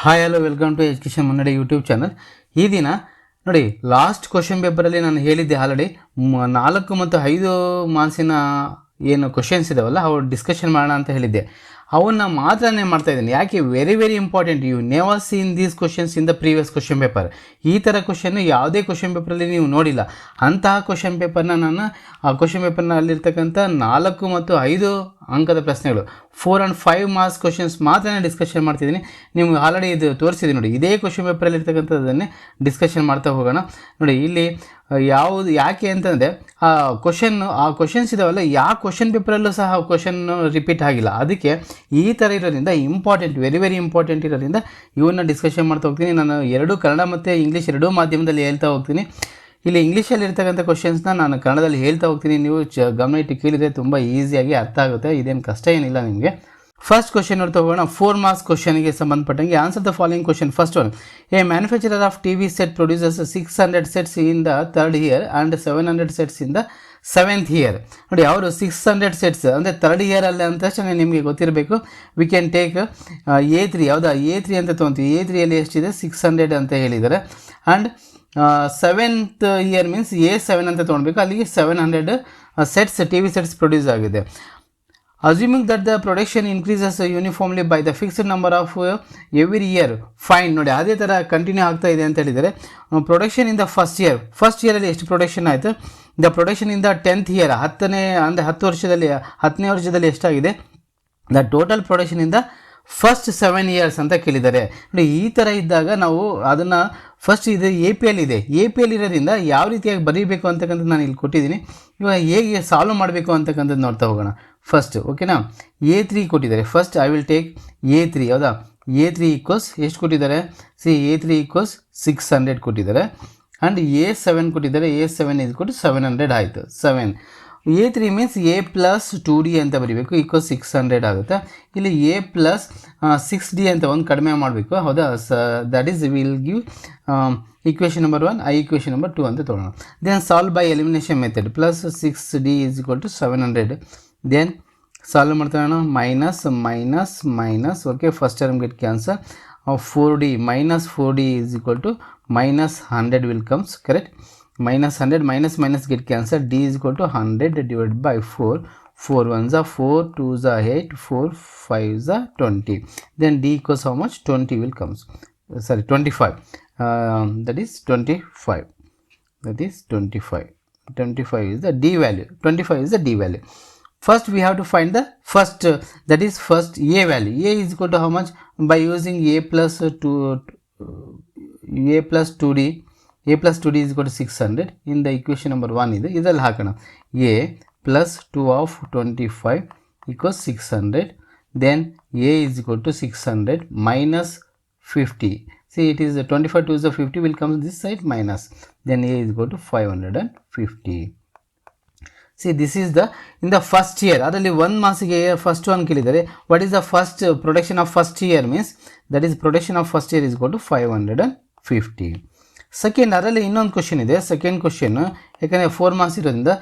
Hi hello welcome to education Munnade YouTube channel ಈ ದಿನ, ನೋಡಿ ಲಾಸ್ಟ್ ಕ್ವಶನ್ ಪೇಪರಲ್ಲಿ ನಾನು ಹೇಳಿದ್ದೆ ಆಲ್ರೆಡಿ ನಾಲ್ಕು ಮತ್ತು ಐದು ಮಾರ್ಕ್ಸಿನ ಏನು ಕ್ವಶನ್ಸ್ ಇದಾವಲ್ಲ, ಅವು ಡಿಸ್ಕಷನ್ ಮಾಡೋಣ ಅಂತ ಹೇಳಿದ್ದೆ. ಅವನ್ನ ಮಾತ್ರನೇ ಮಾಡ್ತಾ ಇದ್ದೀನಿ. ಯಾಕೆ? Very very important you never seen these questions in the previous question paper ಈ ಥರ ಕ್ವಶನ್ ಯಾವುದೇ ಕ್ವಶನ್ ಪೇಪರಲ್ಲಿ ನೀವು ನೋಡಿಲ್ಲ. ಅಂತಹ ಕ್ವಶನ್ ಪೇಪರ್ನ ನಾನು, ಆ ಕ್ವಶನ್ ಪೇಪರ್ನಲ್ಲಿರ್ತಕ್ಕಂಥ ನಾಲ್ಕು ಮತ್ತು ಐದು ಅಂಕದ ಪ್ರಶ್ನೆಗಳು. Four and five marks questions ಮಾತ್ರ ಡಿಸ್ಕಷನ್ ಮಾಡ್ತಿದ್ದೀನಿ. ನಿಮ್ಗೆ ಆಲ್ರೆಡಿ ಇದು ತೋರಿಸಿದ್ದೀನಿ ನೋಡಿ. ಇದೇ ಕ್ವಶನ್ ಪೇಪರಲ್ಲಿ ಇರ್ತಕ್ಕಂಥದ್ದನ್ನೇ ಡಿಸ್ಕಷನ್ ಮಾಡ್ತಾ ಹೋಗೋಣ. ನೋಡಿ, ಇಲ್ಲಿ ಯಾವುದು ಯಾಕೆ ಅಂತಂದರೆ, ಆ ಕ್ವಶನ್ನು ಆ ಕ್ವಶನ್ಸ್ ಇದಾವಲ್ಲ ಯಾವ ಕ್ವಶನ್ ಪೇಪರಲ್ಲೂ ಸಹ ಕ್ವಶನ್ನು ರಿಪೀಟ್ ಆಗಿಲ್ಲ. ಅದಕ್ಕೆ ಈ ಥರ ಇರೋದ್ರಿಂದ ಇಂಪಾರ್ಟೆಂಟ್ ವೆರಿ ವೆರಿ ಇಂಪಾರ್ಟೆಂಟ್ ಇರೋದ್ರಿಂದ ಇವನ್ನ ಡಿಸ್ಕಷನ್ ಮಾಡ್ತಾ ಹೋಗ್ತೀನಿ. ನಾನು ಎರಡು ಕನ್ನಡ ಮತ್ತು ಇಂಗ್ಲೀಷ್ ಎರಡೂ ಮಾಧ್ಯಮದಲ್ಲಿ ಹೇಳ್ತಾ ಹೋಗ್ತೀನಿ. ಇಲ್ಲಿ ಇಂಗ್ಲೀಷಲ್ಲಿ ಇರ್ತಕ್ಕಂಥ ಕ್ವಶನ್ಸ್ನ ನಾನು ಕನ್ನಡದಲ್ಲಿ ಹೇಳ್ತಾ ಹೋಗ್ತೀನಿ. ನೀವು ಚ ಗಮನ ಇಟ್ಟು ಕೇಳಿದರೆ ತುಂಬ ಈಸಿಯಾಗಿ ಅರ್ಥ ಆಗುತ್ತೆ. ಇದೇನು ಕಷ್ಟ ಏನಿಲ್ಲ ನಿಮಗೆ. ಫಸ್ಟ್ ಕ್ವಶನ್ ನೋಡ್ತಾ ಹೋಗೋಣ ಫೋರ್ ಮಾರ್ಕ್ಸ್ ಕ್ವಶನ್ಗೆ ಸಂಬಂಧಪಟ್ಟಂಗೆ answer the following question first one a manufacturer of T V set producers six hundred sets in the third year and seven hundred sets in the seventh year ನೋಡಿ, ಅವರು six hundred sets ಅಂದರೆ third ಇಯರಲ್ಲಿ ಅಂತ ತಕ್ಷಣ ನಿಮಗೆ ಗೊತ್ತಿರಬೇಕು. We can take a three ಯಾವುದಾ? A three ಅಂತ ತೊಗೊತೀವಿ. ಎ ತ್ರೀಯಲ್ಲಿ ಎಷ್ಟಿದೆ? ಸಿಕ್ಸ್ ಹಂಡ್ರೆಡ್ ಅಂತ ಹೇಳಿದ್ದಾರೆ and seventh year means a seven ಅಂತ ತೊಗೊಳ್ಬೇಕು. ಅಲ್ಲಿಗೆ seven hundred sets T V sets produce ಆಗಿದೆ. Assuming that the production increases uniformly by the fixed number of every year fine ನೋಡಿ, ಅದೇ ಥರ ಕಂಟಿನ್ಯೂ ಆಗ್ತಾ ಇದೆ ಅಂತ ಹೇಳಿದರೆ production in the first year first ಇಯರಲ್ಲಿ ಎಷ್ಟು ಪ್ರೊಡಕ್ಷನ್ ಆಯಿತು? The production in the tenth year ಹತ್ತನೇ, ಅಂದರೆ ಹತ್ತು ವರ್ಷದಲ್ಲಿ, ಹತ್ತನೇ ವರ್ಷದಲ್ಲಿ ಎಷ್ಟಾಗಿದೆ? ದ ಟೋಟಲ್ ಪ್ರೊಡಕ್ಷನ್ ಇಂದ ಫಸ್ಟ್ ಸೆವೆನ್ ಇಯರ್ಸ್ ಅಂತ ಕೇಳಿದ್ದಾರೆ ನೋಡಿ, ಈ ಥರ ಇದ್ದಾಗ ನಾವು ಅದನ್ನು ಫಸ್ಟ್ ಇದು ಎ ಪಿ ಎಲ್ ಇದೆ. ಎ ಪಿ ಎಲ್ ಇರೋದ್ರಿಂದ ಯಾವ ರೀತಿಯಾಗಿ ಬರೀಬೇಕು ಅಂತಕ್ಕಂಥದ್ದು ನಾನು ಇಲ್ಲಿ ಕೊಟ್ಟಿದ್ದೀನಿ. ಇವಾಗ ಹೇಗೆ ಸಾಲ್ವ್ ಮಾಡಬೇಕು ಅಂತಕ್ಕಂಥದ್ದು ನೋಡ್ತಾ ಹೋಗೋಣ. ಫಸ್ಟ್ ಓಕೆನಾ ಎ ತ್ರೀ ಕೊಟ್ಟಿದ್ದಾರೆ. First I will take a three ಹೌದಾ? ಎ ತ್ರೀ ಈಕ್ವಸ್ ಎಷ್ಟು ಕೊಟ್ಟಿದ್ದಾರೆ? See a three equals six hundred ಕೊಟ್ಟಿದ್ದಾರೆ. ಆ್ಯಂಡ್ ಎ ಸೆವೆನ್ ಕೊಟ್ಟಿದ್ದಾರೆ. ಎ ಸೆವೆನ್ ಇದು ಕೊಟ್ಟು ಸೆವೆನ್ ಹಂಡ್ರೆಡ್ ಆಯಿತು. Seven a three means a plus two d ಅಂತ ಬರೀಬೇಕು. ಈಕ್ವಲ್ ಸಿಕ್ಸ್ ಹಂಡ್ರೆಡ್ ಆಗುತ್ತೆ. ಇಲ್ಲಿ ಎ ಪ್ಲಸ್ ಸಿಕ್ಸ್ ಡಿ ಅಂತ ಒಂದು ಕಡಿಮೆ ಮಾಡಬೇಕು. ಹೌದಾ? So that is will give equation number one I equation number two ಅಂತ ತೊಗೊಳ್ಳೋಣ then solve by elimination method plus six d is equal to seven hundred then solve ಮಾಡ್ತಾ minus minus minus okay first term get cancel four d minus four d is equal to minus hundred will comes correct minus 100 minus minus get cancelled d is equal to 100 divided by 4 4 ones are 4 2s are 8 4 5s are 20 then d equals how much 20 will comes Uh, sorry 25 um, that is 25 that is 25 25 is the d value 25 is the d value first we have to find the first uh, that is first a value. A is equal to how much? By using a plus uh, 2 uh, a plus 2d a plus 2d is equal to 600 in the equation number 1 ಇದೆ the ಹಾಕೋಣ. A plus 2 of 25 equals 600 then a is equal to 600 minus 50 see it is uh, 25 to the 50 will come this side minus. Then a is equal to 550 see this is the in the first year ಅದರಲ್ಲಿ one ಮಾಸಿಗೆ first one ಕೇಳಿದ್ದಾರೆ. What is the first production of first year means that is production of first year is go to five hundred and fifty second ಅದರಲ್ಲಿ ಇನ್ನೊಂದು question ಇದೆ. Second question ಯಾಕಂದರೆ four marks ಇರೋದ್ರಿಂದ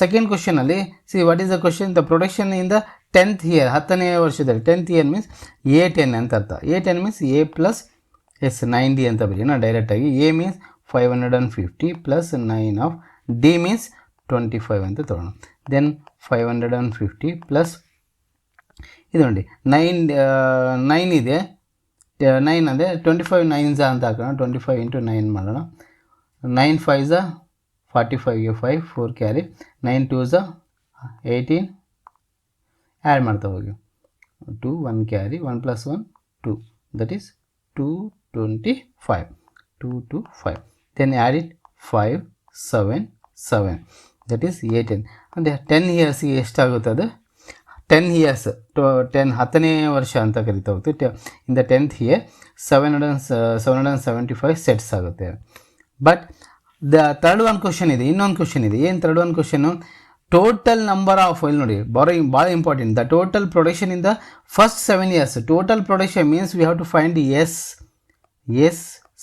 second ಕ್ವಶನಲ್ಲಿ see what is the question the production in the tenth year ಹತ್ತನೇ ವರ್ಷದಲ್ಲಿ tenth year means a ten ಅಂತ ಅರ್ಥ. A ten means a plus S nine ಅಂತ ಬರೀ. ನಾ ಡೈರೆಕ್ಟಾಗಿ a means five hundred and fifty plus nine of d means twenty five ಅಂತ ತೊಗೊಳ್ಳೋಣ then five hundred and fifty plus ಇದು ನೋಡಿ ನೈನ್ ನೈನ್ ಇದೆ. ನೈನ್ ಅಂದರೆ ಟ್ವೆಂಟಿ ಫೈವ್ ನೈನ್ ಝಾ ಅಂತ ಹಾಕೋಣ. ಟ್ವೆಂಟಿ ಫೈವ್ ಇಂಟು ನೈನ್ ಮಾಡೋಣ ನೈನ್ ಫೈವ್ ಝಾ forty ಫೈವ್ಗೆ five four carry nine two eighteen add ಮಾಡ್ತಾ ಹೋಗಿ. Two one carry one plus one to that is two twenty five two to five then add it five seven seven that is eighteen ಅಂದರೆ ten ಇಯರ್ಸ್ಗೆ ಎಷ್ಟಾಗುತ್ತೆ ಅದು? Ten years to ten ಹತ್ತನೇ ವರ್ಷ ಅಂತ ಕರಿತಾ ಹೋಗ್ತೀವಿ. ಟೆ in the tenth year seven hundred seven hundred seventy five sets ಆಗುತ್ತೆ. But the third one question ಇದೆ, ಇನ್ನೊಂದು ಕ್ವಶನ್ ಇದೆ. ಏನು third one question total number of ಇಲ್ಲಿ ನೋಡಿ ಭಾಳ ಭಾಳ important the total production in the first seven years total production means we have to find S S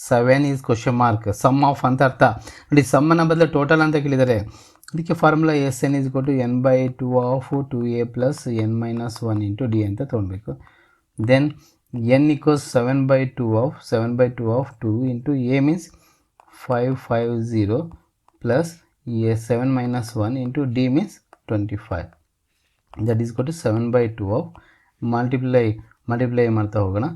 seven is question mark sum of ಅಂತ ಅರ್ಥ. ನೋಡಿ ಸಮ್ಮನ ಬದಲು ಟೋಟಲ್ ಅಂತ ಕೇಳಿದ್ದಾರೆ ಅದಕ್ಕೆ ಫಾರ್ಮುಲಾ ಎಸ್ ಎನ್ ಇಸ್ ಕೊಟ್ಟು n by two of two a plus n minus one into d ಅಂತ ತೊಗೊಳ್ಬೇಕು then n equals seven by two of seven by two of two into a means five five zero plus a seven minus one into d means twenty five that is ಕೊಟ್ಟು seven by two of multiply multiply ಮಾಡ್ತಾ ಹೋಗೋಣ.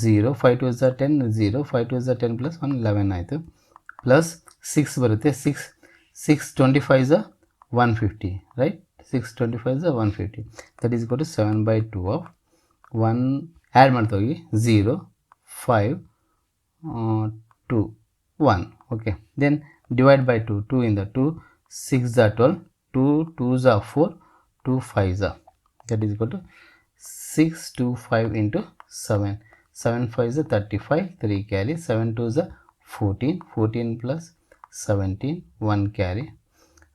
Zero five two ಝ ten zero five two ಝ ten plus one eleven ಆಯಿತು. Plus six ಬರುತ್ತೆ. Six 625 is a 150 right? 625 is a 150 that is equal to 7 by 2 of 1 add ಮಾಡ್ತಾ 0 5 uh, 2 1 okay. Then divide by 2 2 in the 2 6 ಝಾ 12 2 2 ಝಾ 4 2 5 ಝಾ that is equal to 6 2 5 into 7 7 5 is a 35 3 carry 7 2 is a 14 14 plus 17 1 carry.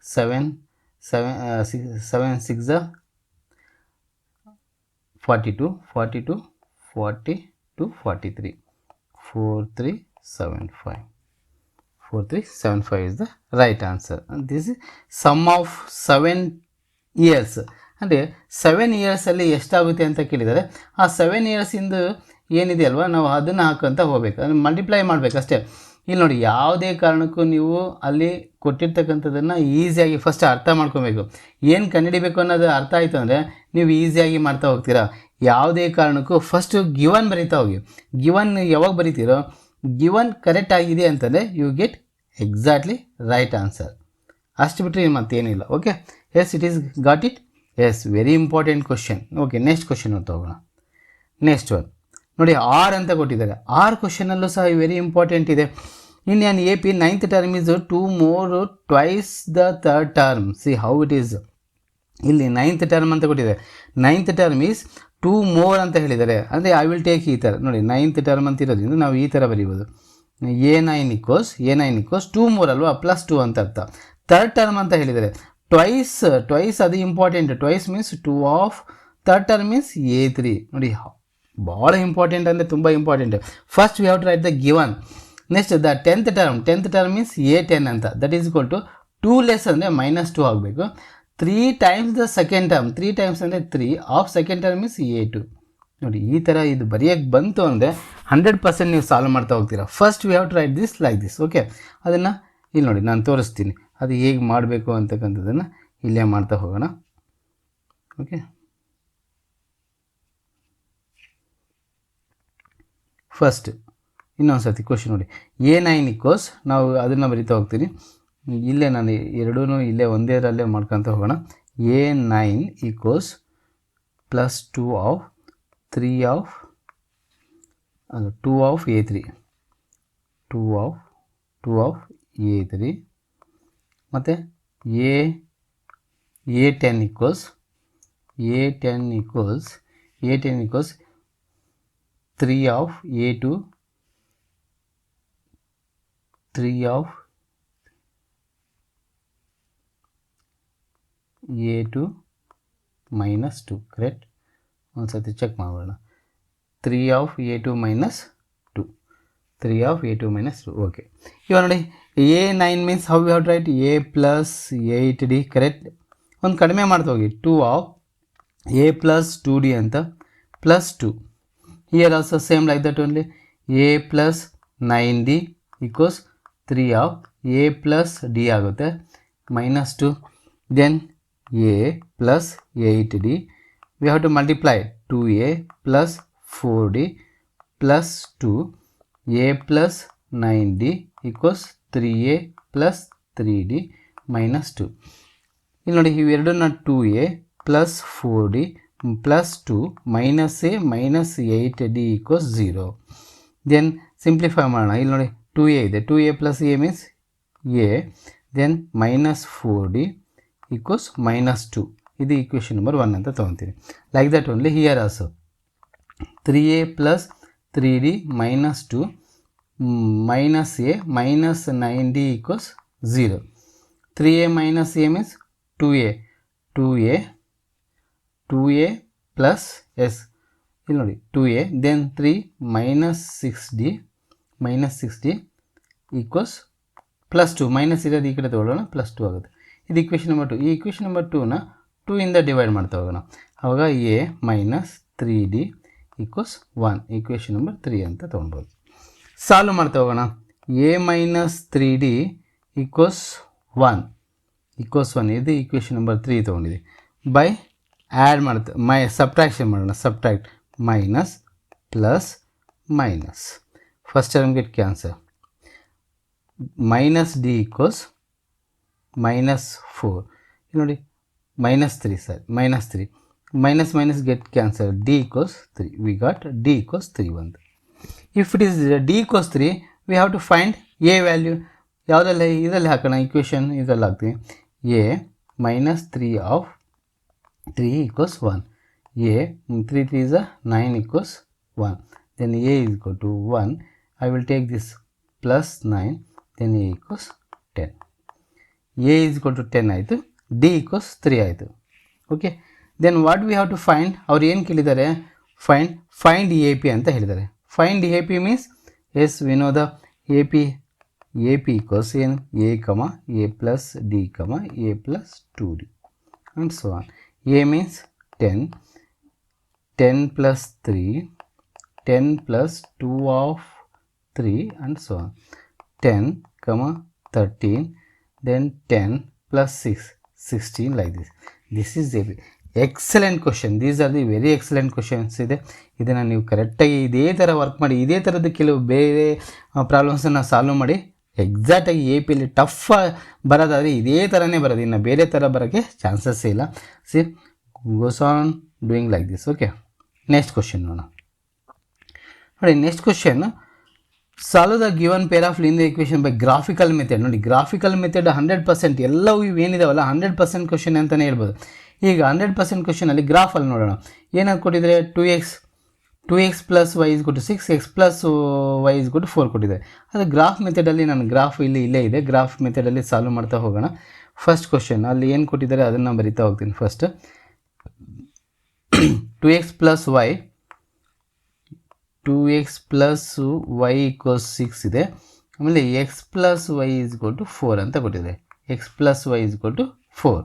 7 7 uh, 6 7 6 two 42 42 two 43 4 3 7 5 4 3 7 5 is the right answer. And this is sum of 7 years ಅಂದರೆ seven ಇಯರ್ಸಲ್ಲಿ ಎಷ್ಟಾಗುತ್ತೆ ಅಂತ ಕೇಳಿದರೆ ಆ seven ಇಯರ್ಸಿಂದು ಏನಿದೆ ಅಲ್ವಾ ನಾವು ಅದನ್ನು ಹಾಕೋಂತ ಹೋಗ್ಬೇಕು. ಅದನ್ನು ಮಲ್ಟಿಪ್ಲೈ ಮಾಡಬೇಕಷ್ಟೇ ಇಲ್ಲಿ ನೋಡಿ, ಯಾವುದೇ ಕಾರಣಕ್ಕೂ ನೀವು ಅಲ್ಲಿ ಕೊಟ್ಟಿರ್ತಕ್ಕಂಥದ್ದನ್ನು ಈಸಿಯಾಗಿ ಫಸ್ಟ್ ಅರ್ಥ ಮಾಡ್ಕೊಬೇಕು. ಏನು ಕಂಡುಹಿಡಿಬೇಕು ಅನ್ನೋದು ಅರ್ಥ ಆಯಿತು ಅಂದರೆ ನೀವು ಈಸಿಯಾಗಿ ಮಾಡ್ತಾ ಹೋಗ್ತೀರಾ. ಯಾವುದೇ ಕಾರಣಕ್ಕೂ ಫಸ್ಟು ಗಿವನ್ ಬರೀತಾ ಹೋಗಿ. ಗಿವನ್ ಯಾವಾಗ ಬರೀತೀರೋ ಗಿವನ್ ಕರೆಕ್ಟ್ ಆಗಿದೆ ಅಂತಂದರೆ you get exactly right answer ಅಷ್ಟು ಬಿಟ್ಟರೆ ನಿಮ್ಮ ಮತ್ತೇನಿಲ್ಲ okay yes it is got it yes very important question okay next question ಹೋಗೋಣ. ನೆಕ್ಸ್ಟ್ ಒನ್ ನೋಡಿ ಆರ್ ಅಂತ ಕೊಟ್ಟಿದ್ದಾರೆ. ಆರ್ ಕ್ವಶನಲ್ಲೂ ಸಹ ವೆರಿ ಇಂಪಾರ್ಟೆಂಟ್ ಇದೆ. In A P ninth term is two more twice the third term see how it is ಇಲ್ಲಿ ninth term ಅಂತ ಕೊಟ್ಟಿದ್ದಾರೆ ninth term is two more ಅಂತ ಹೇಳಿದ್ದಾರೆ. ಅಂದರೆ ಐ ವಿಲ್ ಟೇಕ್ ಈ ಥರ ನೋಡಿ ನೈನ್ತ್ ಟರ್ಮ್ ಅಂತ ಇರೋದ್ರಿಂದ ನಾವು ಈ ಥರ ಬರೀಬೋದು. A nine equals a nine equals two more ಅಲ್ವಾ? ಪ್ಲಸ್ ಟೂ ಅಂತ ಅರ್ಥ. ಥರ್ಡ್ ಟರ್ಮ್ ಅಂತ ಹೇಳಿದ್ದಾರೆ. ಟ್ವೈಸ್ ಟ್ವೈಸ್ ಅದು important twice means two of third term means a three ನೋಡಿ ಭಾಳ ಇಂಪಾರ್ಟೆಂಟ್ ಅಂದರೆ ತುಂಬ important first we have to write the given next the tenth term tenth term means a ten ಅಂತ. That is equal to two less ಅಂದರೆ minus two ಆಗಬೇಕು. Three times the second term three times ಅಂದರೆ three of second term means a two ನೋಡಿ, ಈ ಥರ ಇದು ಬರೆಯೋಕ್ಕೆ ಬಂತು ಅಂದರೆ ಹಂಡ್ರೆಡ್ ಪರ್ಸೆಂಟ್ ನೀವು ಸಾಲ್ವ್ ಮಾಡ್ತಾ ಹೋಗ್ತೀರಾ. First we have to write this like this okay ಅದನ್ನು ಇಲ್ಲಿ ನೋಡಿ, ನಾನು ತೋರಿಸ್ತೀನಿ. ಅದು ಹೇಗೆ ಮಾಡಬೇಕು ಅಂತಕ್ಕಂಥದ್ದನ್ನು ಇಲ್ಲೇ ಮಾಡ್ತಾ ಹೋಗೋಣ. ಓಕೆ ಫಸ್ಟ್ ಇನ್ನೊಂದು ಸರ್ತಿ ಕ್ವಶನ್ ನೋಡಿ. ಎ ನೈನ್ ಇಕ್ಕೋಸ್ ನಾವು ಅದನ್ನು ಬರಿತಾ ಹೋಗ್ತೀನಿ. ಇಲ್ಲೇ ನಾನು ಎರಡೂ ಇಲ್ಲೇ ಒಂದೇರಲ್ಲೇ ಮಾಡ್ಕೊತ ಹೋಗೋಣ. A nine equals plus two of three of ಅದು two of a three two of two of a three ಮತ್ತು a a ten equals a ten equals a ten equals three of a two three of a two minus two correct ಒಂದು ಸತಿ check ಮಾಡೋಣ three of a two minus two three of a two minus two okay ಇವಾಗ ನೋಡಿ a nine means how have write a plus eight d correct ಒಂದು ಕಡಿಮೆ ಮಾಡ್ತಾ ಹೋಗಿ. Two of a plus two d ಅಂತ. Plus two also same like that only a plus nine d equals three of a plus d ಆಗುತ್ತೆ. Two then a plus eight d we have to multiply 2a plus 4d plus 2 a plus 9d equals 3a plus 3d minus 2 ಇಲ್ಲಿ ನೋಡಿ ಇವೆರಡನ್ನ two a plus four d plus two minus a minus eight d equals zero then simplify ಮಾಡೋಣ. ಇಲ್ಲಿ ನೋಡಿ two a ಇದೆ. Two a plus a means a then minus four d equals minus two ಇದು equation number one ಅಂತ ತೊಗೊತೀನಿ. Like that only here also three a plus three d minus two minus a minus nine d equals zero three a minus a means two a two a two a plus S ಇಲ್ಲಿ ನೋಡಿ two a then three minus six d minus six d equals plus two minus ಇರೋದು ಈ ಕಡೆ ತೊಗೊಳ್ಳೋಣ plus two ಆಗುತ್ತೆ. ಇದು equation number two ಈ equation number ಟೂನ ಟೂ ಇಂದ ಡಿವೈಡ್ ಮಾಡ್ತಾ ಹೋಗೋಣ. ಆವಾಗ a minus three d equals one equation number three ಅಂತ ತೊಗೊಳ್ಬೋದು ಸಾಲ್ವ್ ಮಾಡ್ತಾ ಹೋಗೋಣ. A minus three d equals one equals one ಇದು ಈಕ್ವೇಷನ್ ನಂಬರ್ ತ್ರೀ ತೊಗೊಂಡಿದೆ. ಬೈ ಆ್ಯಡ್ ಮಾಡ್ತಾ ಮೈ ಸಬ್ಟ್ರಾಕ್ಷನ್ ಮಾಡೋಣ subtract minus plus minus first term get cancer minus d equals minus four ನೋಡಿ minus three sir minus three minus minus get cancer d equals three we got d equals three ಒಂದು if it is d equals three we have to find a value ಯಾವುದಲ್ಲ ಇದರಲ್ಲಿ ಹಾಕೋಣ equation ಇದರಲ್ಲಿ ಹಾಕ್ತೀವಿ a minus three of three equals one a three three is a nine equals one then a is equal to 1 I will take this plus 9 then a equals 10 a is equal to 10 ಆಯಿತು. D equals three ಆಯಿತು. Okay then what we have to find ಅವ್ರು ಏನು ಕೇಳಿದ್ದಾರೆ? Find find A P ಅಂತ ಹೇಳಿದ್ದಾರೆ. Find a p means as Vinoda a p a p equals ಏನು a comma a plus d comma a plus two d and so on. A means 10, 10 plus 3, 10 plus 2 of 3 and so on. 10, comma 13, then 10 plus 6, 16 like this. This is a excellent question these are the very excellent questions ಇದೆ. ಇದನ್ನು ನೀವು ಕರೆಕ್ಟಾಗಿ ಇದೇ ಥರ work ಮಾಡಿ ಇದೇ ಥರದ ಕೆಲವು ಬೇರೆ ಪ್ರಾಬ್ಲಮ್ಸನ್ನು ಸಾಲ್ವ್ ಮಾಡಿ. ಎಕ್ಸಾಕ್ಟಾಗಿ ಎ ಪಿಲಿ ಟಫ್ ಬರೋದಾದರೆ ಇದೇ ಥರನೇ ಬರೋದು. ಇನ್ನು ಬೇರೆ ಥರ ಬರೋಕ್ಕೆ ಚಾನ್ಸಸ್ ಇಲ್ಲ. See goes on doing like this okay next question ನೋಡೋಣ ನೋಡಿ ನೆಕ್ಸ್ಟ್ ಕ್ವಶನ್ ಸಾಲದ the given pair of linear equation by graphical method ನೋಡಿ ಗ್ರಾಫಿಕಲ್ ಮೆಥಡ್ ಹಂಡ್ರೆಡ್ ಪರ್ಸೆಂಟ್ ಎಲ್ಲವೂ ಇವೇನಿದಾವಲ್ಲ ಹಂಡ್ರೆಡ್ ಪರ್ಸೆಂಟ್ ಕ್ವಶನ್ ಅಂತಲೇ ಹೇಳ್ಬೋದು. ಈಗ ಹಂಡ್ರೆಡ್ ಪರ್ಸೆಂಟ್ ಕ್ವಶನಲ್ಲಿ ಗ್ರಾಫಲ್ಲಿ ನೋಡೋಣ. ಏನಾದ್ರು ಕೊಟ್ಟಿದ್ದಾರೆ two x two x plus y is ಕೊಟ್ಟು six x plus y is ಕೊಟ್ಟು ಫೋರ್ ಕೊಟ್ಟಿದೆ. ಅದು ಗ್ರಾಫ್ ಮೆಥಡಲ್ಲಿ ನಾನು ಗ್ರಾಫ್ ಇಲ್ಲಿ ಇಲ್ಲೇ ಇದೆ. ಗ್ರಾಫ್ ಮೆಥಡಲ್ಲಿ ಸಾಲ್ವ್ ಮಾಡ್ತಾ ಹೋಗೋಣ. ಫಸ್ಟ್ ಕ್ವಶನ್ ಅಲ್ಲಿ ಏನು ಕೊಟ್ಟಿದ್ದಾರೆ ಅದನ್ನು ಬರಿತಾ ಹೋಗ್ತೀನಿ first two x plus y two x plus y equals six ಇದೆ. ಆಮೇಲೆ x plus y is to four ಅಂತ ಕೊಟ್ಟಿದೆ. X plus y is to four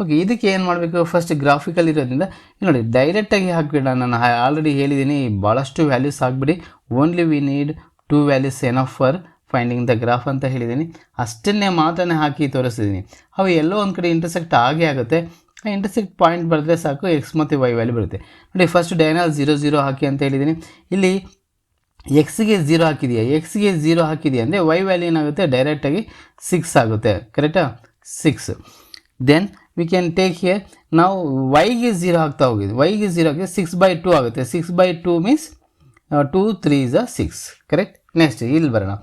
okay ಇದಕ್ಕೆ ಏನು ಮಾಡಬೇಕು? ಫಸ್ಟ್ ಗ್ರಾಫಿಕಲ್ ಇರೋದ್ರಿಂದ ನೋಡಿ ಡೈರೆಕ್ಟಾಗಿ ಹಾಕಿಬಿಡ. ನಾನು ಆಲ್ರೆಡಿ ಹೇಳಿದ್ದೀನಿ ಭಾಳಷ್ಟು ವ್ಯಾಲ್ಯೂಸ್ ಹಾಕ್ಬಿಡಿ. Only we need two values enough for finding the graph ಅಂತ ಹೇಳಿದ್ದೀನಿ ಅಷ್ಟನ್ನೇ ಮಾತ್ರನೇ ಹಾಕಿ ತೋರಿಸಿದ್ದೀನಿ ಅವು ಎಲ್ಲೋ ಒಂದು ಕಡೆ ಇಂಟರ್ಸೆಕ್ಟ್ ಆಗೇ ಆಗುತ್ತೆ. ಆ ಇಂಟರ್ಸೆಕ್ಟ್ ಪಾಯಿಂಟ್ ಬರೆದ್ರೆ ಸಾಕು ಎಕ್ಸ್ ಮತ್ತು ವೈ ವ್ಯಾಲ್ಯೂ ಬರುತ್ತೆ. ನೋಡಿ ಫಸ್ಟ್ ಡೈನಲ್ ಜೀರೋ ಜೀರೋ ಹಾಕಿ ಅಂತ ಹೇಳಿದ್ದೀನಿ ಇಲ್ಲಿ ಎಕ್ಸ್ಗೆ ಝೀರೋ ಹಾಕಿದೆಯಾ? ಎಕ್ಸ್ಗೆ ಝೀರೋ ಹಾಕಿದೆಯಾ? ಅಂದರೆ ವೈ ವ್ಯಾಲ್ಯೂ ಏನಾಗುತ್ತೆ? ಡೈರೆಕ್ಟಾಗಿ ಸಿಕ್ಸ್ ಆಗುತ್ತೆ. ಕರೆಕ್ಟಾ six then we can take here ನಾವು ವೈಗೆ ಝೀರೋ ಹಾಕ್ತಾ ಹೋಗಿದ್ವಿ ವೈಗೆ ಝೀರೋ ಹಾಕಿದ್ರೆ ಸಿಕ್ಸ್ ಬೈ ಟೂ ಆಗುತ್ತೆ. Six by two means two three is a six correct next ಇಲ್ಲಿ ಬರೋಣ.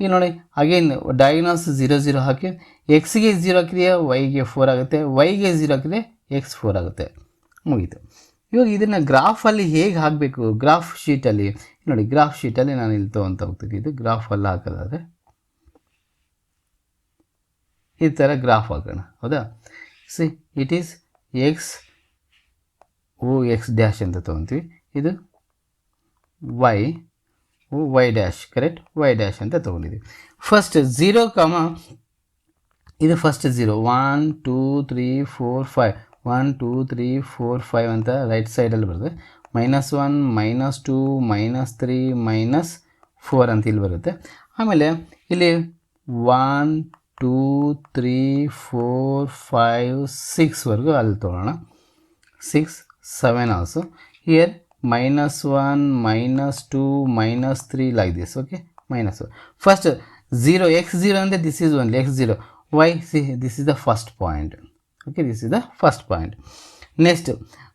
ಈಗ ನೋಡಿ ಅಗೇನ್ ಡಯಾಗ್ನೋಸ್ ಝೀರೋ ಝೀರೋ ಹಾಕಿ ಎಕ್ಸ್ಗೆ ಝೀರೋ ಹಾಕಿದೆಯಾ ವೈಗೆ ಫೋರ್ ಆಗುತ್ತೆ. ವೈಗೆ ಝೀರೋ ಹಾಕಿದೆ ಎಕ್ಸ್ ಫೋರ್ ಆಗುತ್ತೆ. ಮುಗೀತು. ಇವಾಗ ಇದನ್ನು ಗ್ರಾಫಲ್ಲಿ ಹೇಗೆ ಹಾಕಬೇಕು? ಗ್ರಾಫ್ ಶೀಟಲ್ಲಿ ನೋಡಿ ಗ್ರಾಫ್ ಶೀಟಲ್ಲಿ ನಾನು ಇಲ್ಲಿ ತೊಗೊತ ಹೋಗ್ತೀನಿ. ಇದು ಗ್ರಾಫಲ್ಲಿ ಹಾಕೋದಾದ್ರೆ ಈ ಥರ ಗ್ರಾಫ್ ಹಾಕೋಣ. ಹೌದಾ? See it is x o x dash ಅಂತ ತೊಗೊತೀವಿ. ಇದು y o y dash correct y dash ಅಂತ ತೊಗೊಂಡಿದ್ದೀವಿ. ಫಸ್ಟ್ ಝೀರೋ ಕಮ ಇದು first zero one two three four five one two three four five ಅಂತ ರೈಟ್ ಸೈಡಲ್ಲಿ ಬರುತ್ತೆ. Minus one minus two minus three minus four ಅಂತ ಇಲ್ಲಿ ಬರುತ್ತೆ. ಆಮೇಲೆ ಇಲ್ಲಿ one two three four five ಸಿಕ್ಸ್ವರೆಗೂ ಅಲ್ಲಿ ತೊಗೊಳ್ಳೋಣ. Six seven also. Here minus one minus two minus three like this okay minus first zero x zero ಅಂದರೆ this is only x zero y see this is the first point okay this this is the first point. Next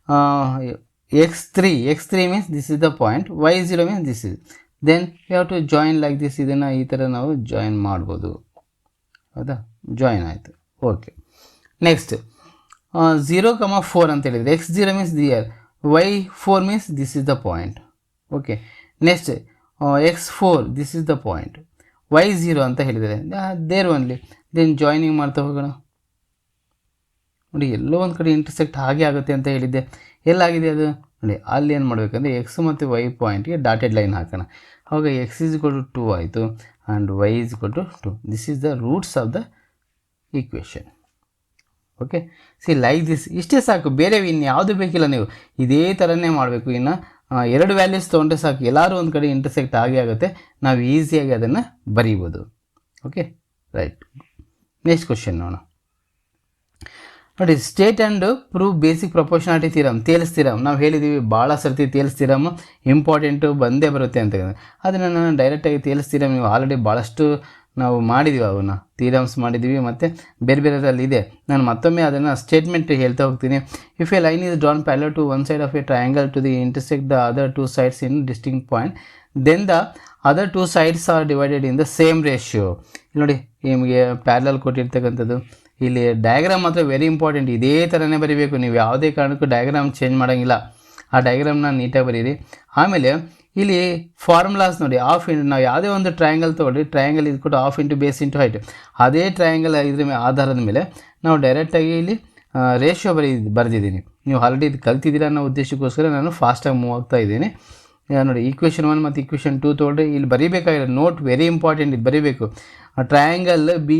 uh, x3 x3 means this is the point. Y0 means this is. Then you have to join like this ಇದನ್ನು ಈ ಥರ ನಾವು join ಮಾಡ್ಬೋದು. ಹೌದಾ? Join ಆಯಿತು. Okay next zero comma four ಅಂತ ಹೇಳಿದರೆ x zero means there y four means this is the point okay next x four this is the point y zero ಅಂತ ಹೇಳಿದರೆ ದೇರ್ ಓನ್ಲಿ ದೆನ್ ಜಾಯ್ನಿಂಗ್ ಮಾಡ್ತಾ ಹೋಗೋಣ. ನೋಡಿ, ಎಲ್ಲೋ ಒಂದು ಕಡೆ ಇಂಟರ್ಸೆಕ್ಟ್ ಹಾಗೆ ಆಗುತ್ತೆ ಅಂತ ಹೇಳಿದ್ದೆ. ಎಲ್ಲಾಗಿದೆ ಅದು? ನೋಡಿ, ಅಲ್ಲಿ ಏನು ಮಾಡಬೇಕಂದ್ರೆ ಎಕ್ಸ್ ಮತ್ತು ವೈ ಪಾಯಿಂಟ್ಗೆ ಡಾಟೆಡ್ ಲೈನ್ ಹಾಕೋಣ. ಆವಾಗ ಎಕ್ಸ್ ಈಸ್ ಟು ಟೂ ಆಯಿತು and y is to two this is the roots of the equation okay see like this ಇಷ್ಟೇ ಸಾಕು. ಬೇರೆ ಇನ್ನು ಯಾವುದು ಬೇಕಿಲ್ಲ ನೀವು. ಇದೇ ಥರನೇ ಮಾಡಬೇಕು. ಇನ್ನು ಎರಡು ವ್ಯಾಲ್ಯೂಸ್ ತೊಗೊಂಡ್ರೆ ಸಾಕು. ಎಲ್ಲರೂ ಒಂದು ಕಡೆ ಇಂಟರ್ಸೆಕ್ಟ್ ಆಗೇ ಆಗುತ್ತೆ. ನಾವು ಈಸಿಯಾಗಿ ಅದನ್ನು ಬರೀಬೋದು. ಓಕೆ ರೈಟ್ ನೆಕ್ಸ್ಟ್ ಕ್ವಶನ್ ನೋಡೋಣ. ನೋಡಿ state and prove basic proportionality theorem Thales ನಾವು ಹೇಳಿದ್ದೀವಿ ಭಾಳ ಸರ್ತಿ ತೇಲ್ಸ್ ಇಂಪಾರ್ಟೆಂಟು ಬಂದೇ ಬರುತ್ತೆ ಅಂತ ಅದನ್ನು ನಾನು ಡೈರೆಕ್ಟಾಗಿ ತೇಲ್ಸ್ ನೀವು ಆಲ್ರೆಡಿ ಭಾಳಷ್ಟು ನಾವು ಮಾಡಿದ್ದೀವಿ ಅವನ್ನ. ಥೀರಮ್ಸ್ ಮಾಡಿದ್ದೀವಿ ಮತ್ತು ಬೇರೆ ಬೇರೆದ್ರಲ್ಲಿ ಇದೆ. ನಾನು ಮತ್ತೊಮ್ಮೆ ಅದನ್ನು ಸ್ಟೇಟ್ಮೆಂಟ್ ಹೇಳ್ತಾ ಹೋಗ್ತೀನಿ. If a line is drawn parallel to one side of a triangle to the intersect the other two sides in distinct point then the other two sides are divided in the same ratio ನೋಡಿ, ನಿಮಗೆ parallel ಕೊಟ್ಟಿರ್ತಕ್ಕಂಥದ್ದು. ಇಲ್ಲಿ diagram ಮಾತ್ರ very important ಇದೇ ಥರನೇ ಬರೀಬೇಕು. ನೀವು ಯಾವುದೇ ಕಾರಣಕ್ಕೂ ಡಯಾಗ್ರಾಮ್ ಚೇಂಜ್ ಮಾಡೋಂಗಿಲ್ಲ. ಆ ಡಯಾಗ್ರಾಮ್ನ ನೀಟಾಗಿ ಬರೀರಿ. ಆಮೇಲೆ ಇಲ್ಲಿ ಫಾರ್ಮುಲಾಸ್ ನೋಡಿ ಆಫ್ ಇನ್ ನಾವು ಯಾವುದೇ ಒಂದು ಟ್ರಯಾಂಗಲ್ ತೊಗೊಳ್ಳಿ triangle ಇದ್ಕೊಟ್ಟು half into base into height ಅದೇ ಟ್ರಯಾಂಗಲ್ ಇದ್ರ ಮೇಲೆ ಆಧಾರದ ಮೇಲೆ ನಾವು ಡೈರೆಕ್ಟಾಗಿ ಇಲ್ಲಿ ರೇಷಿಯೋ ಬರೀ, ಬರೆದಿದ್ದೀನಿ. ನೀವು ಆಲ್ರೆಡಿ ಇದು ಕಲ್ತಿದ್ದೀರಾ ಅನ್ನೋ ಉದ್ದೇಶಕ್ಕೋಸ್ಕರ ನಾನು ಫಾಸ್ಟಾಗಿ ಮೂವ್ ಆಗ್ತಾ ಇದ್ದೀನಿ. ನೋಡಿ ಈಕ್ವೇಷನ್ ಒನ್ ಮತ್ತು ಈಕ್ವೇಷನ್ ಟೂ ತೊಗೊಳ್ರಿ. ಇಲ್ಲಿ ಬರೀಬೇಕಾಗಿರೋ ನೋಟ್ ವೆರಿ ಇಂಪಾರ್ಟೆಂಟ್ ಇದು ಬರೀಬೇಕು. Triangle b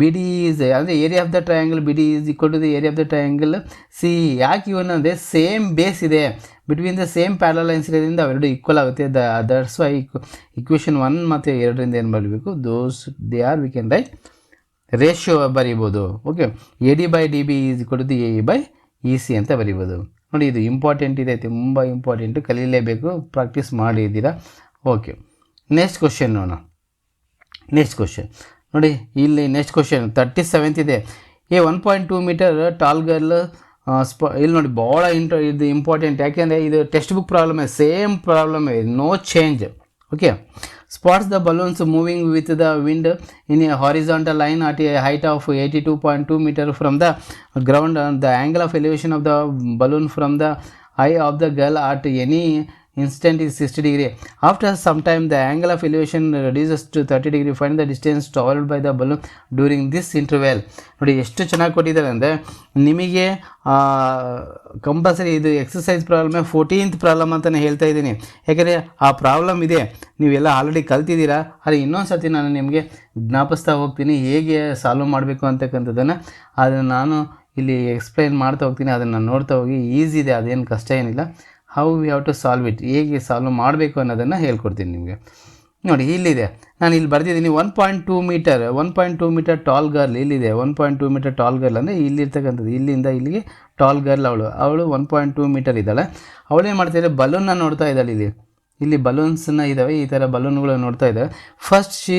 b d is ಅಂದರೆ area of the triangle b d is equal to the area of the triangle c ಯಾಕೆ ಇವನು ಅಂದರೆ ಸೇಮ್ ಬೇಸ್ ಇದೆ. Between the same parallel lines ಇರೋದ್ರಿಂದ ಅವೆರಡು ಈಕ್ವಲ್ ಆಗುತ್ತೆ. The that's why equation one ಮತ್ತು ಎರಡರಿಂದ ಏನು ಬರಬೇಕು? Those they are we can write ratio ಬರೀಬೋದು. Okay A D by D B is equal to the A by E C ಅಂತ ಬರೀಬೋದು. ನೋಡಿ, ಇದು ಇಂಪಾರ್ಟೆಂಟ್ ಇದೆ, ತುಂಬ ಇಂಪಾರ್ಟೆಂಟು ಕಲೀಲೇಬೇಕು ಪ್ರಾಕ್ಟೀಸ್ ಮಾಡಿದ್ದೀರಾ? ಓಕೆ ನೆಕ್ಸ್ಟ್ ಕ್ವಶನ್ ನೋಡೋಣ. ನೆಕ್ಸ್ಟ್ ಕ್ವಶನ್ ನೋಡಿ, ಇಲ್ಲಿ ನೆಕ್ಸ್ಟ್ ಕ್ವಶನ್ ತರ್ಟಿ ಸೆವೆಂತ್ ಇದೆ a one point two meter tall girl ಸ್ಪ ಇಲ್ಲಿ ನೋಡಿ ಭಾಳ ಇಂಟ ಇದು ಇಂಪಾರ್ಟೆಂಟ್ ಯಾಕೆಂದರೆ ಇದು text book problem same problem no change okay spots the balloons moving with the wind in a horizontal line at a height of eighty two point two metre from the ground the angle of elevation of the balloon from the eye of the girl at any instant is 60 degree. After some time, the angle of elevation reduces to 30 degree. Find the distance traveled by the balloon during this interval. ನೋಡಿ ಎಷ್ಟು ಚೆನ್ನಾಗಿ ಕೊಟ್ಟಿದ್ದಾರೆ ಅಂದರೆ ನಿಮಗೆ compulsory ಇದು exercise problem fourteenth problem ಅಂತಲೇ ಹೇಳ್ತಾ ಇದ್ದೀನಿ. ಯಾಕಂದರೆ ಆ ಪ್ರಾಬ್ಲಮ್ ಇದೆ. ನೀವೆಲ್ಲ ಆಲ್ರೆಡಿ ಕಲ್ತಿದ್ದೀರಾ. ಆದರೆ ಇನ್ನೊಂದು ಸರ್ತಿ ನಾನು ನಿಮಗೆ ಜ್ಞಾಪಿಸ್ತಾ ಹೋಗ್ತೀನಿ ಹೇಗೆ ಸಾಲ್ವ್ ಮಾಡಬೇಕು ಅಂತಕ್ಕಂಥದ್ದನ್ನು. ಅದನ್ನು ನಾನು ಇಲ್ಲಿ ಎಕ್ಸ್ಪ್ಲೈನ್ ಮಾಡ್ತಾ ಹೋಗ್ತೀನಿ. ಅದನ್ನು ನೋಡ್ತಾ ಹೋಗಿ ಈಸಿ ಇದೆ. ಅದೇನು ಕಷ್ಟ ಏನಿಲ್ಲ. How we have to solve it ಹೇಗೆ ಸಾಲ್ವ್ ಮಾಡಬೇಕು ಅನ್ನೋದನ್ನು ಹೇಳ್ಕೊಡ್ತೀನಿ ನಿಮಗೆ. ನೋಡಿ, ಇಲ್ಲಿದೆ. ನಾನು ಇಲ್ಲಿ ಬರೆದಿದ್ದೀನಿ one point two meter one point two meter tall girl ಇಲ್ಲಿದೆ. One point two meter tall girl ಅಂದರೆ ಇಲ್ಲಿರ್ತಕ್ಕಂಥದ್ದು. ಇಲ್ಲಿಂದ ಇಲ್ಲಿಗೆ ಟಾಲ್ ಗರ್ಲ್ ಅವಳು. ಅವಳು ಒನ್ ಪಾಯಿಂಟ್ ಟೂ ಮೀಟರ್ ಇದ್ದಾಳೆ. ಅವಳೇನು ಮಾಡ್ತಾಯಿದ್ದಾರೆ ಬಲೂನ್ನ ನೋಡ್ತಾ ಇದ್ದಾಳೆ ಇಲ್ಲಿ. ಇಲ್ಲಿ ಬಲೂನ್ಸ್ನ ಇದ್ದಾವೆ. ಈ ಥರ ಬಲೂನ್ಗಳು ನೋಡ್ತಾ ಇದ್ದಾವೆ ಫಸ್ಟ್ ಶಿ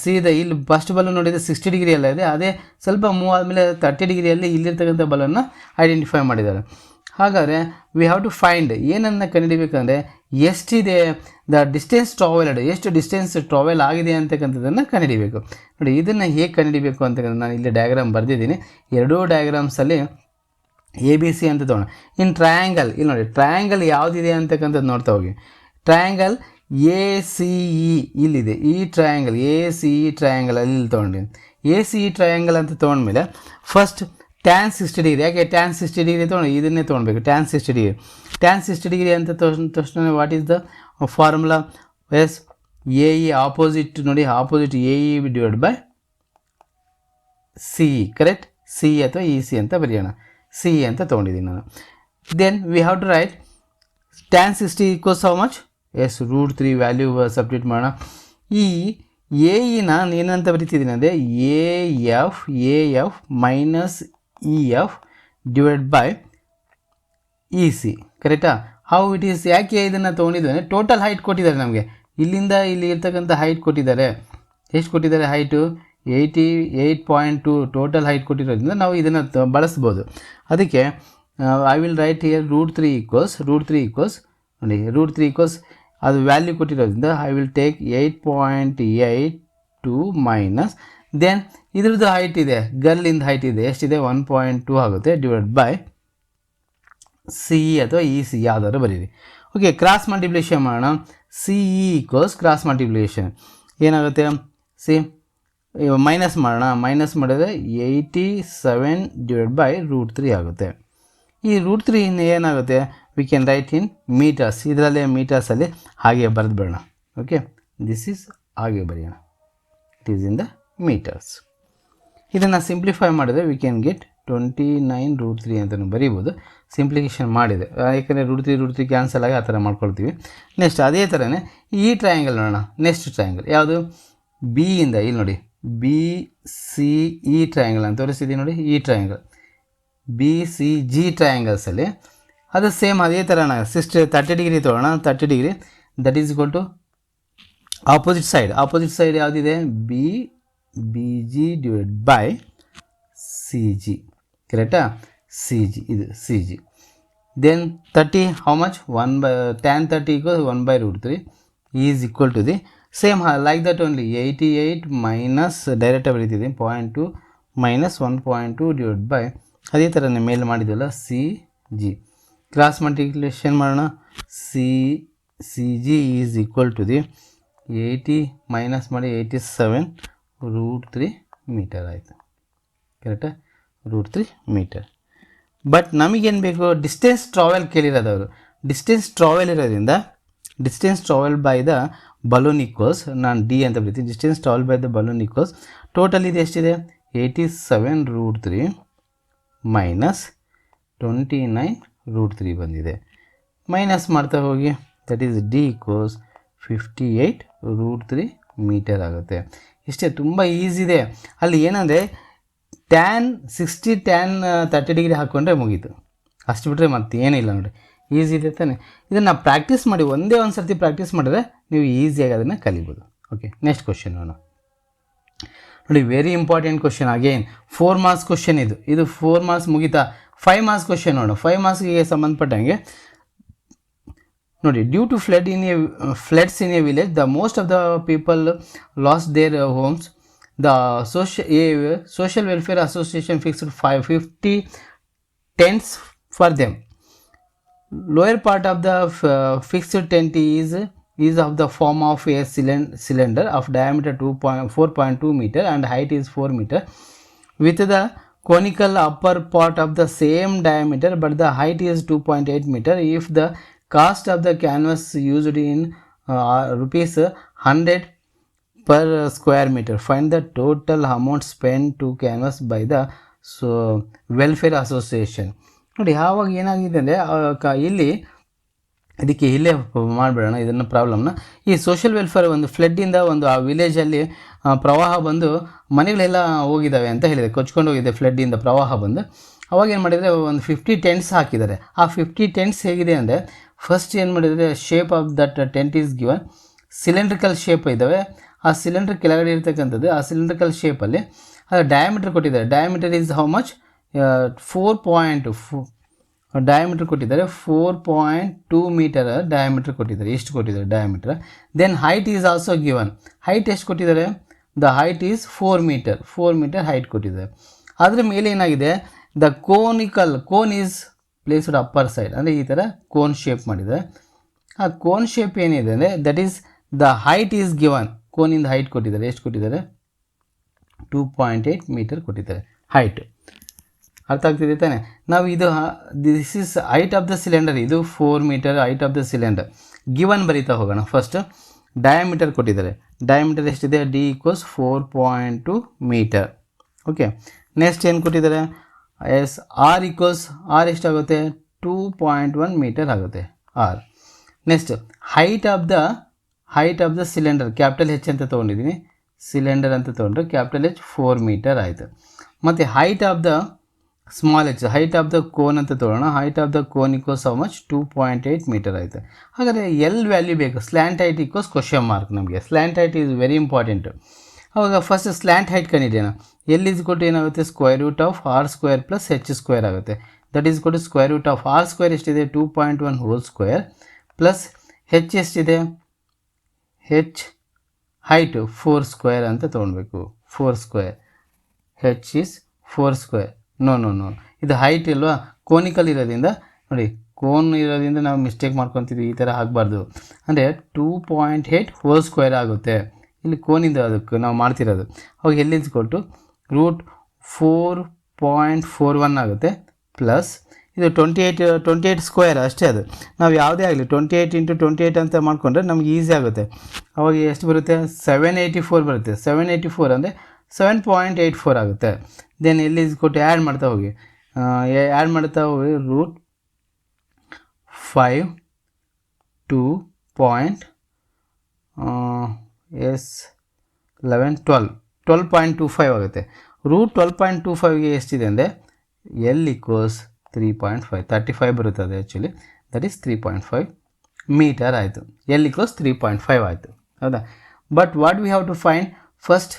ಸೀದ ಇಲ್ಲಿ ಫಸ್ಟ್ ಬಲೂನ್ ನೋಡಿದರೆ ಸಿಕ್ಸ್ಟಿ ಡಿಗ್ರಿ ಎಲ್ಲ ಇದೆ. ಅದೇ ಸ್ವಲ್ಪ ಮೂವ್ ಆದಮೇಲೆ ತರ್ಟಿ ಡಿಗ್ರಿಯಲ್ಲಿ ಇಲ್ಲಿರ್ತಕ್ಕಂಥ ಬಲೂನ್ನ ಐಡೆಂಟಿಫೈ ಮಾಡಿದ್ದಾರೆ ಹಾಗಾದರೆ ವಿ ಹ್ಯಾವ್ ಟು ಫೈಂಡ್ ಏನನ್ನು ಕಂಡುಹಿಡಿಬೇಕಂದ್ರೆ ಎಷ್ಟಿದೆ ದ ಡಿಸ್ಟೆನ್ಸ್ ಟ್ರಾವೆಲ್ಡ್ ಎಷ್ಟು ಡಿಸ್ಟೆನ್ಸ್ ಟ್ರಾವೆಲ್ ಆಗಿದೆ ಅಂತಕ್ಕಂಥದ್ದನ್ನು ಕಂಡುಹಿಡಿಬೇಕು. ನೋಡಿ, ಇದನ್ನು ಹೇಗೆ ಕಂಡುಹಿಡಿಬೇಕು ಅಂತಕ್ಕಂಥ ನಾನು ಇಲ್ಲಿ ಡಯಾಗ್ರಾಮ್ ಬರೆದಿದ್ದೀನಿ. ಎರಡೂ ಡಯಾಗ್ರಾಮ್ಸಲ್ಲಿ ಎ ಬಿ ಸಿ ಅಂತ ತೊಗೊಂಡು ಇನ್ನು ಟ್ರಯಾಂಗಲ್ ಇಲ್ಲಿ ನೋಡಿ ಟ್ರಯಾಂಗಲ್ ಯಾವುದಿದೆ ಅಂತಕ್ಕಂಥದ್ದು ನೋಡ್ತಾ ಹೋಗಿ. ಟ್ರಯಾಂಗಲ್ ಎ ಸಿ ಇ ಇಲ್ಲಿದೆ. ಈ triangle a c e triangle ಅಲ್ಲಿ ಇಲ್ಲಿ ಎ ಸಿ ಇ ಟ್ರಯಾಂಗಲ್ ಅಂತ ತೊಗೊಂಡ್ಮೇಲೆ ಫಸ್ಟ್ ಟ್ಯಾನ್ ಸಿಕ್ಸ್ಟಿ ಡಿಗ್ರಿ ಯಾಕೆ ಟ್ಯಾನ್ ಸಿಕ್ಸ್ಟಿ ಡಿಗ್ರಿ ತೊಗೊಂಡು ಇದನ್ನೇ ತೊಗೊಳ್ಬೇಕು. Tan sixty degree tan sixty degree ಅಂತ ತಕ್ಷಣ what is the formula as a e opposite ನೋಡಿ opposite a e divide by c correct c ಅಥವಾ ಇ ಸಿ ಅಂತ ಬರೆಯೋಣ. ಸಿ ಅಂತ ತೊಗೊಂಡಿದ್ದೀನಿ ನಾನು. Then we have to write tan sixty equals how much is root three value substitute ಮಾಡೋಣ. ಈ a ಇನ ಏನಂತ ಬರಿತಿದ್ದೀನಿ ಅಂದರೆ a f a f minus e f divide by e c ಕರೆಕ್ಟಾ ಹೌ ಇಟ್ ಈಸ್ ಯಾಕೆ ಇದನ್ನು ತೊಗೊಂಡಿದ್ದು ಅಂದರೆ ಟೋಟಲ್ ಹೈಟ್ ಕೊಟ್ಟಿದ್ದಾರೆ ನಮಗೆ. ಇಲ್ಲಿಂದ ಇಲ್ಲಿ ಇರ್ತಕ್ಕಂಥ ಹೈಟ್ ಕೊಟ್ಟಿದ್ದಾರೆ. ಎಷ್ಟು ಕೊಟ್ಟಿದ್ದಾರೆ height eighty eight point two total height ಕೊಟ್ಟಿರೋದ್ರಿಂದ ನಾವು ಇದನ್ನು ಬಳಸ್ಬೋದು. ಅದಕ್ಕೆ I will write here root three equals root three equals ನೋಡಿ ರೂಟ್ ತ್ರೀ ಈಕ್ವಲ್ಸ್ ಅದು value ಕೊಟ್ಟಿರೋದ್ರಿಂದ I will take eight point eight two minus then ಇದ್ರದ್ದು ಹೈಟ್ ಇದೆ. ಗರ್ಲಿಂದ height ಇದೆ. ಎಷ್ಟಿದೆ? ಒನ್ ಪಾಯಿಂಟ್ ಟೂ ಆಗುತ್ತೆ. ಡಿವೈಡ್ ಬೈ ಸಿ ಅಥವಾ e c ಯಾವ್ದಾದ್ರು ಬರೀರಿ. ಓಕೆ ಕ್ರಾಸ್ ಮಲ್ಟಿಪ್ಲಿಕೇಶನ್ ಮಾಡೋಣ. C e equals cross multiplication ಏನಾಗುತ್ತೆ? ಸಿ ಮೈನಸ್ ಮಾಡೋಣ. ಮೈನಸ್ ಮಾಡಿದ್ರೆ eighty seven divide by root three ಆಗುತ್ತೆ. ಈ ರೂಟ್ ತ್ರೀ ಏನಾಗುತ್ತೆ? We can write in meters ಇದರಲ್ಲೇ ಮೀಟರ್ಸಲ್ಲಿ ಹಾಗೆ ಬರೆದು ಬಿಡೋಣ. ಓಕೆ ದಿಸ್ ಈಸ್ ಹಾಗೆ ಬರೆಯೋಣ. It is in the meters ಇದನ್ನು ಸಿಂಪ್ಲಿಫೈ ಮಾಡಿದ್ರೆ we can get twenty nine root three ಅಂತಲೂ ಬರೀಬೋದು. ಸಿಂಪ್ಲಿಕೇಶನ್ ಮಾಡಿದೆ. ಯಾಕೆಂದರೆ root three root three cancel ಆಗಿ ಆ ಥರ ಮಾಡ್ಕೊಳ್ತೀವಿ. ನೆಕ್ಸ್ಟ್ ಅದೇ ಥರನೇ ಈ ಟ್ರಯಾಂಗಲ್ ನೋಡೋಣ. ನೆಕ್ಸ್ಟ್ ಟ್ರಯಾಂಗಲ್ ಯಾವುದು? ಬಿ ಇಂದ, ಇಲ್ಲಿ ನೋಡಿ. ಬಿ ಸಿ ಇ ಟ್ರಯಾಂಗಲ್ ಅಂತ ತೋರಿಸಿದ್ದೀನಿ ನೋಡಿ. ಈ ಟ್ರಯಾಂಗಲ್ ಬಿ ಸಿ ಜಿ ಟ್ರಯಾಂಗಲ್ಸಲ್ಲಿ ಅದು ಸೇಮ್ ಅದೇ ಥರನ. ಸಿಸ್ಟರ್ ತರ್ಟಿ ಡಿಗ್ರಿ ತೊಗೊಳ್ಳೋಣ thirty degree that is equal to opposite side opposite side ಯಾವುದಿದೆ? ಬಿ ಸಿ ಜಿ ಕರೆಕ್ಟಾ ಸಿ ಜಿ ಇದು c g then thirty how much one by ten thirty equal one by root three is equal to the same like that only eighty eight minus ಡೈರೆಕ್ಟಾಗಿ ಬರೀತಿದ್ದೀನಿ point two minus one point two divide by ಅದೇ ಥರನೇ ಮೇಲೆ ಮಾಡಿದ್ವಲ್ಲ? C G cross multiplication ಮಾಡೋಣ. C c g is equal to the eighty minus ಮಾಡಿ eighty seven root three meter ಆಯಿತು. ಕರೆಕ್ಟಾ root three metre but ನಮಗೇನು ಬೇಕು? ಡಿಸ್ಟೆನ್ಸ್ ಟ್ರಾವೆಲ್ ಕೇಳಿರೋದು ಅವರು. ಡಿಸ್ಟೆನ್ಸ್ ಟ್ರಾವೆಲ್ ಇರೋದ್ರಿಂದ distance travel by the balloon equals ನಾನು ಡಿ ಅಂತ ಬರೀತೀನಿ distance travel by the balloon equals total ಇದು ಎಷ್ಟಿದೆ? Eighty seven root three minus twenty nine root three ಬಂದಿದೆ. ಮೈನಸ್ ಮಾಡ್ತಾ ಹೋಗಿ that is d equals fifty eight root three meter ಆಗುತ್ತೆ. ಇಷ್ಟೇ ತುಂಬ ಈಸಿ ಇದೆ. ಅಲ್ಲಿ ಏನಂದರೆ tan sixty tan thirty degree ಹಾಕ್ಕೊಂಡ್ರೆ ಮುಗೀತು. ಅಷ್ಟು ಬಿಟ್ಟರೆ ಮತ್ತೆ ಏನಿಲ್ಲ ನೋಡಿ ಈಸಿ ಇದೆ ತಾನೆ. ಇದನ್ನು ಪ್ರಾಕ್ಟೀಸ್ ಮಾಡಿ ಒಂದೇ ಒಂದು ಸರ್ತಿ ಪ್ರಾಕ್ಟೀಸ್ ಮಾಡಿದ್ರೆ ನೀವು ಈಸಿಯಾಗಿ ಅದನ್ನು ಕಲಿಬೋದು. ಓಕೆ ನೆಕ್ಸ್ಟ್ ಕ್ವಶನ್ ನೋಡೋಣ ನೋಡಿ very important question again four marks question ಇದು. ಇದು ಫೋರ್ ಮಾರ್ಕ್ಸ್ ಮುಗಿತಾ? ಫೈವ್ ಮಾರ್ಕ್ಸ್ ಕ್ವಶನ್ ನೋಡೋಣ ಫೈವ್ ಮಾರ್ಕ್ಸ್ಗೆ ಸಂಬಂಧಪಟ್ಟಂಗೆ ನೋಡಿ due to flood in a floods in a village the most of the people lost their homes the ಸೋಷ a social welfare association fixed five fifty tents for them lower part of the uh, fixed tent is is of the form of a cylind- cylinder of diameter 2.4.2 meter and height is 4 meter with the conical upper part of the same diameter but the height is 2.8 meter if the cost of the canvas used in uh, rupees 100 per square meter. Find the total amount spent to canvas by the so association ನೋಡಿ ಯಾವಾಗ ಏನಾಗಿದೆ ಅಂದರೆ ಇಲ್ಲಿ ಇದಕ್ಕೆ ಇಲ್ಲೇ ಮಾಡಿಬಿಡೋಣ ಇದನ್ನು ಪ್ರಾಬ್ಲಮ್ನ. ಈ ಸೋಷಿಯಲ್ ವೆಲ್ಫೇರ್ ಒಂದು ಫ್ಲಡ್ಡಿಂದ ಒಂದು ಆ ವಿಲೇಜಲ್ಲಿ ಪ್ರವಾಹ ಬಂದು ಮನೆಗಳೆಲ್ಲ ಹೋಗಿದ್ದಾವೆ ಅಂತ ಹೇಳಿದೆ. ಕೊಚ್ಕೊಂಡು ಹೋಗಿದೆ ಫ್ಲಡ್ಡಿಂದ ಪ್ರವಾಹ ಬಂದು. ಅವಾಗ ಏನು ಮಾಡಿದರೆ ಒಂದು ಫಿಫ್ಟಿ ಟೆಂಟ್ಸ್ ಹಾಕಿದ್ದಾರೆ. ಆ ಫಿಫ್ಟಿ ಟೆಂಟ್ಸ್ ಹೇಗಿದೆ ಅಂದರೆ ಫಸ್ಟ್ ಏನು ಮಾಡಿದರೆ shape of that tent is given cylindrical shape ಇದ್ದಾವೆ. ಆ ಸಿಲಿಂಡರ್ ಕೆಳಗಡೆ ಇರ್ತಕ್ಕಂಥದ್ದು, ಆ ಸಿಲಿಂಡ್ರಿಕಲ್ ಶೇಪಲ್ಲಿ ಅದು ಡಯಾಮೀಟ್ರ್ ಕೊಟ್ಟಿದ್ದಾರೆ. Diameter is how much four point flow diameter ಕೊಟ್ಟಿದ್ದಾರೆ. Four point two metre diameter ಕೊಟ್ಟಿದ್ದಾರೆ. ಎಷ್ಟು ಕೊಟ್ಟಿದ್ದಾರೆ? Diameter then height is also given height ಎಷ್ಟು ಕೊಟ್ಟಿದ್ದಾರೆ? The height is four metre four metre height ಕೊಟ್ಟಿದ್ದಾರೆ. ಅದರ ಮೇಲೆ ಏನಾಗಿದೆ? The conical cone is placed upper side ಅಂದರೆ ಈ ಥರ ಕೋನ್ ಶೇಪ್ ಮಾಡಿದರೆ. ಆ ಕೋನ್ ಶೇಪ್ ಏನಿದೆ ಅಂದರೆ that is the height is given ಕೋನಿಂದ height ಕೊಟ್ಟಿದ್ದಾರೆ. ಎಷ್ಟು ಕೊಟ್ಟಿದ್ದಾರೆ? ಟೂ ಪಾಯಿಂಟ್ ಏಯ್ಟ್ ಮೀಟರ್ ಕೊಟ್ಟಿದ್ದಾರೆ. ಹೈಟ್ ಅರ್ಥ ಆಗ್ತಿದೆ ತಾನೆ? ನಾವು ಇದು this is height of the cylinder ಇದು four metre height of the cylinder given ಬರೀತಾ ಹೋಗೋಣ. ಫಸ್ಟ್ ಡಯಾಮೀಟರ್ ಕೊಟ್ಟಿದ್ದಾರೆ. ಡಯಾಮೀಟರ್ ಎಷ್ಟಿದೆ? D equals four point two metre okay next ಏನು ಕೊಟ್ಟಿದ್ದಾರೆ? ಎಸ್ ಆರ್ ಈಕ್ವಲ್ಸ್ ಆರ್ ಎಷ್ಟಾಗುತ್ತೆ ಟೂ ಪಾಯಿಂಟ್ ಒನ್ ಮೀಟರ್ ಆಗುತ್ತೆ. R. Next height of the height of the cylinder capital H ಅಂತ ತೊಗೊಂಡಿದ್ದೀನಿ. ಸಿಲಿಂಡರ್ ಅಂತ ತೊಗೊಂಡ್ರೆ ಕ್ಯಾಪಿಟಲ್ ಹೆಚ್ ಫೋರ್ ಮೀಟರ್ ಆಯಿತು. ಮತ್ತು height of the small H height of the cone ಅಂತ ತೊಗೊಳ್ಳೋಣ height of the cone equals how much two point eight metre ಆಯಿತು. ಹಾಗಾದರೆ ಎಲ್ ವ್ಯಾಲ್ಯೂ ಬೇಕು. Slant height equals question mark ನಮಗೆ. Slant height is very important ಅವಾಗ first slant height ಕಂಡಿದ್ದೇನೆ? L is ಕೊಟ್ಟು ಏನಾಗುತ್ತೆ? Square root of R square plus H square ಆಗುತ್ತೆ. That is ಕೊಟ್ಟು square root of R square ಎಷ್ಟಿದೆ? Two point one whole square plus H ಎಷ್ಟಿದೆ? H height four square ಅಂತ ತೊಗೊಳ್ಬೇಕು. Four square H is four square no no no ಇದು height ಇಲ್ವಾ? Conical ಇರೋದ್ರಿಂದ, ನೋಡಿ, ಕೋನ್ ಇರೋದ್ರಿಂದ ನಾವು ಮಿಸ್ಟೇಕ್ ಮಾಡ್ಕೊತೀವಿ ಈ ಥರ ಆಗಬಾರ್ದು. ಅಂದರೆ two point eight whole square ಆಗುತ್ತೆ. ಇಲ್ಲಿ ಕೋನಿಂದ ಅದಕ್ಕೆ ನಾವು ಮಾಡ್ತಿರೋದು. ಅವಾಗ ಎಲ್ಲಿಂದ ಕೊಟ್ಟು root four point four one ಆಗುತ್ತೆ ಪ್ಲಸ್ ಇದು twenty eight twenty eight square ಅಷ್ಟೇ ಅದು. ನಾವು ಯಾವುದೇ ಆಗಲಿ twenty eight into twenty eight ಅಂತ ಮಾಡಿಕೊಂಡ್ರೆ ನಮ್ಗೆ ಈಸಿ ಆಗುತ್ತೆ. ಅವಾಗ ಎಷ್ಟು ಬರುತ್ತೆ? ಸೆವೆನ್ ಏಯ್ಟಿ ಫೋರ್ ಬರುತ್ತೆ. ಸೆವೆನ್ ಏಯ್ಟಿ ಫೋರ್ ಅಂದರೆ ಸೆವೆನ್ ಪಾಯಿಂಟ್ ಏಯ್ಟ್ ಫೋರ್ ಆಗುತ್ತೆ. ದೆನ್ ಎಲ್ಲಿ ಕೊಟ್ಟು ಆ್ಯಡ್ ಮಾಡ್ತಾ ಹೋಗಿ. ಆ್ಯಡ್ ಮಾಡ್ತಾ ಹೋಗಿ root five two point yes, eleven, twelve. Twelve point two five ಆಗುತ್ತೆ. ರೂಟ್ ಟ್ವೆಲ್ ಪಾಯಿಂಟ್ ಟು ಫೈವ್ಗೆ ಎಷ್ಟಿದೆ ಅಂದರೆ L equals three point five thirty five ಬರುತ್ತದೆ actually that is three point five metre ಆಯಿತು. L equals three point five ಆಯಿತು. ಹೌದಾ? But what we have to find first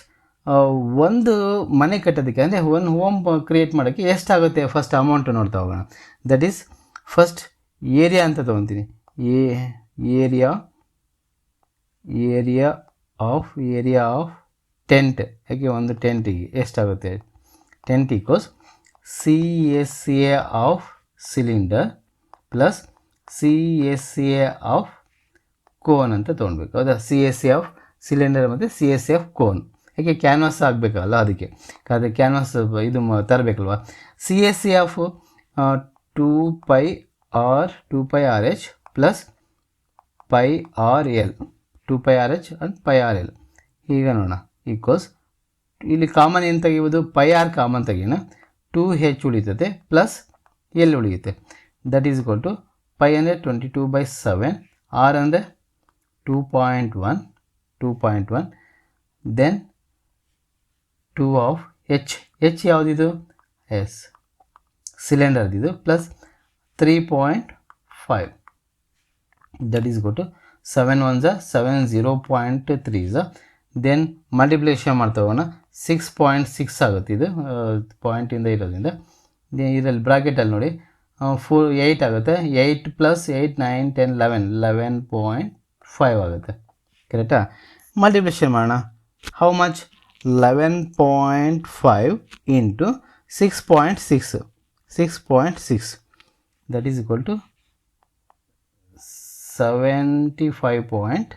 ಒಂದು ಮನೆ ಕಟ್ಟೋದಕ್ಕೆ ಅಂದರೆ ಒಂದು ಹೋಮ್ ಕ್ರಿಯೇಟ್ ಮಾಡೋಕ್ಕೆ ಎಷ್ಟಾಗುತ್ತೆ ಫಸ್ಟ್ ಅಮೌಂಟು ನೋಡ್ತಾ ಹೋಗೋಣ. ದಟ್ ಈಸ್ ಫಸ್ಟ್ ಏರಿಯಾ ಅಂತ ತೊಗೊತೀನಿ. Area area of area of tent ಯಾಕೆ ಒಂದು ಟೆಂಟಿಗೆ ಎಷ್ಟಾಗುತ್ತೆ? Tent equals C S A of cylinder plus C S A of cone ಅಂತ ತೊಗೊಳ್ಬೇಕು ಹೌದಾ? C S C of cylinder ಮತ್ತು C S C of cone ಯಾಕೆ ಕ್ಯಾನ್ವಾಸ್ ಆಗಬೇಕಲ್ಲ ಅದಕ್ಕೆ? ಅದು ಕ್ಯಾನ್ವಾಸ್ ಇದು ತರಬೇಕಲ್ವಾ? C S C of two pi R two pi R H plus pi R L two pi R H and pi R L ಈಗ ನೋಡೋಣ. Equals ಇಲ್ಲಿ common ಏನು ತೆಗಿಬೋದು ಪೈ ಆರ್ ಕಾಮನ್ ತೆಗಿಯೋಣ. ಟೂ ಹೆಚ್ ಉಳಿತದೆ plus L ಉಳಿಯುತ್ತೆ. That is equal to pi ಅಂದರೆ twenty two by seven R ಅಂದರೆ two point one two point one then two of H H ಯಾವುದಿದು? S ಸಿಲಿಂಡರ್ದಿದು plus three point five that is ಗೊಟ್ಟು seven one ಝ seven zero point three ಝ then multiplication ಮಾಡ್ತಾ ಹೋಗೋಣ six point six ಆಗುತ್ತೆ ಇದು ಪಾಯಿಂಟಿಂದ ಇರೋದ್ರಿಂದ. ಇದರಲ್ಲಿ ಬ್ರಾಕೆಟಲ್ಲಿ ನೋಡಿ ಫೋರ್ ಏಯ್ಟ್ ಆಗುತ್ತೆ. Eight plus eight nine ten eleven eleven point five ಆಗುತ್ತೆ. ಕರೆಕ್ಟಾ ಮಲ್ಟಿಪ್ಲಿಕೇಶನ್ ಮಾಡೋಣ. How much eleven point five into six point six six point six that is equal to seventy five point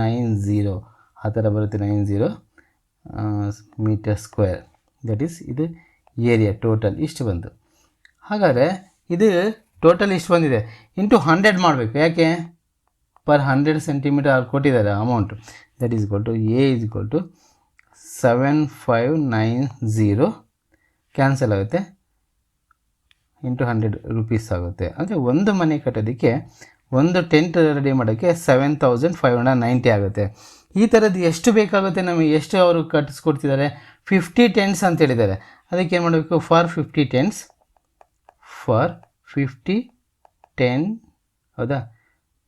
nine zero ಆ ಥರ ಬರುತ್ತೆ nine zero metre square. That is ಇದು area total ಇಷ್ಟು ಬಂತು. ಹಾಗಾದರೆ ಇದು ಟೋಟಲ್ ಇಷ್ಟು ಬಂದಿದೆ. ಇಂಟು ಹಂಡ್ರೆಡ್ ಮಾಡಬೇಕು. ಯಾಕೆ? ಪರ್ ಹಂಡ್ರೆಡ್ ಸೆಂಟಿಮೀಟರ್ ಅವ್ರು ಕೊಟ್ಟಿದ್ದಾರೆ amount that is to a is to seven five nine zero cancel ಆಗುತ್ತೆ. ಇಂಟು ಹಂಡ್ರೆಡ್ ರುಪೀಸ್ ಆಗುತ್ತೆ. ಅಂದರೆ ಒಂದು ಮನೆ ಕಟ್ಟೋದಕ್ಕೆ ಒಂದು ಟೆಂಟ್ ರೆಡಿ ಮಾಡೋಕ್ಕೆ seven thousand five hundred ninety ಆಗುತ್ತೆ. ಈ ಥರದ್ದು ಎಷ್ಟು ಬೇಕಾಗುತ್ತೆ ನಮಗೆ, ಎಷ್ಟು ಅವರು ಕಟ್ಟಿಸ್ಕೊಡ್ತಿದ್ದಾರೆ ಫಿಫ್ಟಿ ಟೆನ್ಸ್ ಅಂತ ಹೇಳಿದ್ದಾರೆ. ಅದಕ್ಕೆ ಏನು ಮಾಡಬೇಕು? For fifty tents for fifty ten ಹೌದಾ?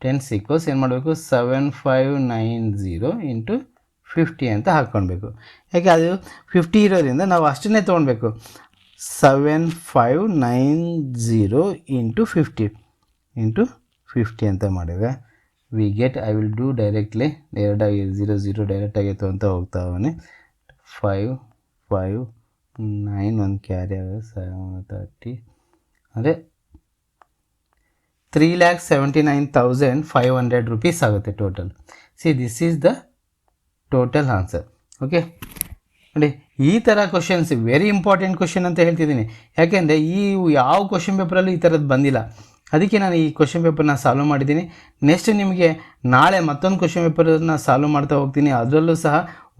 ಟೆನ್ ಸಿಕ್ಕೋಸ್ ಏನು ಮಾಡಬೇಕು? Seven five nine zero into fifty ಅಂತ ಹಾಕ್ಕೊಳ್ಬೇಕು. ಯಾಕೆ ಅದು ಫಿಫ್ಟಿ ಇರೋದ್ರಿಂದ ನಾವು ಅಷ್ಟನ್ನೇ ತೊಗೊಳ್ಬೇಕು. Seven five nine zero into fifty into fifty ಅಂತ ಮಾಡಿದ್ರೆ we get I will do directly ಡೈರೆಕ್ಟಾಗಿ ಝೀರೋ ಝೀರೋ ಡೈರೆಕ್ಟಾಗಿ ಅಂತ ಹೋಗ್ತಾ ಅವನೇ. ಫೈವ್ ಫೈವ್ ನೈನ್ ಒಂದು ಕ್ಯಾರಿ ಆಗುತ್ತೆ ಸೆವೆನ್ ತರ್ಟಿ ಅಂದರೆ three lakh seventy nine thousand five hundred rupees ಆಗುತ್ತೆ total see this is the total answer okay ನೋಡಿ, ಈ ಥರ ಕ್ವಶನ್ಸ್ ವೆರಿ ಇಂಪಾರ್ಟೆಂಟ್ ಕ್ವಶನ್ ಅಂತ ಹೇಳ್ತಿದ್ದೀನಿ. ಯಾಕೆಂದರೆ ಈ ಯಾವ ಕ್ವಶನ್ ಪೇಪರಲ್ಲೂ ಈ ಥರದ್ದು ಬಂದಿಲ್ಲ. ಅದಕ್ಕೆ ನಾನು ಈ ಕ್ವಶನ್ ಪೇಪರ್ನ ಸಾಲ್ವ್ ಮಾಡಿದ್ದೀನಿ. ನೆಕ್ಸ್ಟ್ ನಿಮಗೆ ನಾಳೆ ಮತ್ತೊಂದು ಕ್ವಶನ್ ಪೇಪರನ್ನು ಸಾಲ್ವ್ ಮಾಡ್ತಾ ಹೋಗ್ತೀನಿ. ಅದರಲ್ಲೂ ಸಹ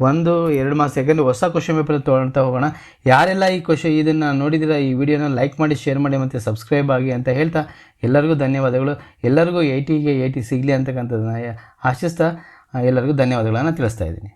ಒಂದು, ಎರಡು ಮಾಸ ಯಾಕಂದರೆ ಹೊಸ ಕ್ವಶನ್ ಪೇಪರ್ ತೊಗೊಳ್ತಾ ಹೋಗೋಣ. ಯಾರೆಲ್ಲ ಈ ಕ್ವಶನ್ ಇದನ್ನು ನೋಡಿದಿರ ಈ ವಿಡಿಯೋನ ಲೈಕ್ ಮಾಡಿ ಶೇರ್ ಮಾಡಿ, ಮತ್ತು ಸಬ್ಸ್ಕ್ರೈಬ್ ಆಗಿ ಅಂತ ಹೇಳ್ತಾ ಎಲ್ಲರಿಗೂ ಧನ್ಯವಾದಗಳು. ಎಲ್ಲರಿಗೂ ಏಯ್ಟಿಗೆ ಏಯ್ಟಿ ಸಿಗಲಿ ಅಂತಕ್ಕಂಥದ್ದನ್ನು ಆಶಿಸ್ತಾ, ಎಲ್ಲರಿಗೂ ಧನ್ಯವಾದಗಳನ್ನು ತಿಳಿಸ್ತಾ ಇದ್ದೀನಿ.